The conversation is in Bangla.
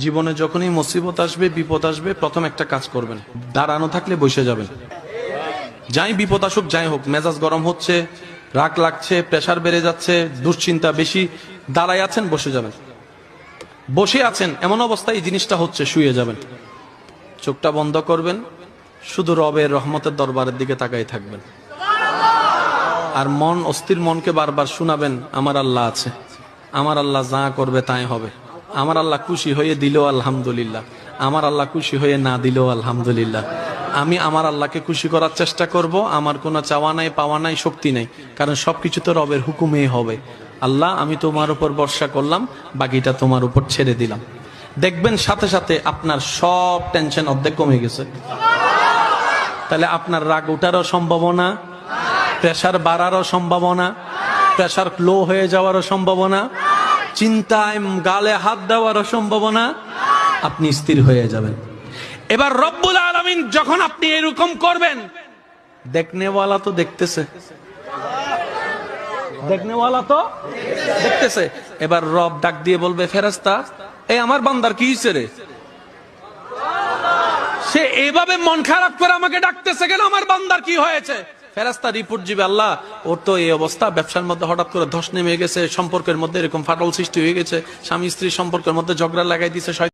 জীবনে যখনই মুসিবত আসবে, বিপদ আসবে, প্রথম একটা কাজ করবেন। দাঁড়ানো থাকলে বসে যাবেন। যাই বিপদ আসুক, যাই হোক, মেজাজ গরম হচ্ছে, রাগ লাগছে, প্রেশার বেড়ে যাচ্ছে, দুশ্চিন্তা বেশি, দাঁড়ায় আছেন, বসে যাবেন। বসে আছেন, এমন অবস্থায় এই জিনিসটা হচ্ছে, শুয়ে যাবেন। চোখটা বন্ধ করবেন, শুধু রবের রহমতের দরবারের দিকে তাকাই থাকবেন। আর মন, অস্থির মনকে বারবার শোনাবেন, আমার আল্লাহ আছে। আমার আল্লাহ যা করবে তাই হবে। আমার আল্লাহ খুশি হয়ে দিল আলহামদুলিল্লাহ। আমার আল্লাহ খুশি হয়ে না দিল আলহামদুলিল্লাহ। আমি আমার আল্লাহকে খুশি করার চেষ্টা করব, আমার কোনো চাওয়া নাই, পাওয়া নাই, শক্তি নাই। কারণ সবকিছু তো রবের হুকুমেই হবে। আল্লাহ, আমি তোমার উপর ভরসা করলাম, বাকিটা তোমার উপর ছেড়ে দিলাম। দেখবেন সাথে সাথে আপনার সব টেনশন অর্ধেক কমে গেছে। তাহলে আপনার রাগ ওঠারও সম্ভাবনা প্রেশার বাড়ারও সম্ভাবনা প্রেশার লো হয়ে যাওয়ারও সম্ভাবনা চিন্তায় গালে হাত দেওয়ারও সম্ভাবনা আপনি স্থির হয়ে যাবেন। এবার রব্বুল আলমিন যখন আপনি এরকম করবেন, দেখনেওয়ালা তো দেখতেছে। দেখনেওয়ালা তো দেখতেছে। এবার রব ডাক দিয়ে বলবে ফেরাস্তা এই আমার বান্দার কি হয়েছে সে এইভাবে মন খারাপ করে আমাকে ডাকতেছে, কেন আমার বান্দার কি হয়েছে? ফেরাস্তা রিপোর্ট জিবে আল্লাহ, ওর তো এই অবস্থা। ব্যবসার মধ্যে হঠাৎ করে ধস নেমে গেছে, সম্পর্কের মধ্যে এরকম ফাটল সৃষ্টি হয়ে গেছে। স্বামী স্ত্রী সম্পর্কের মধ্যে ঝগড়া লাগাই দিছে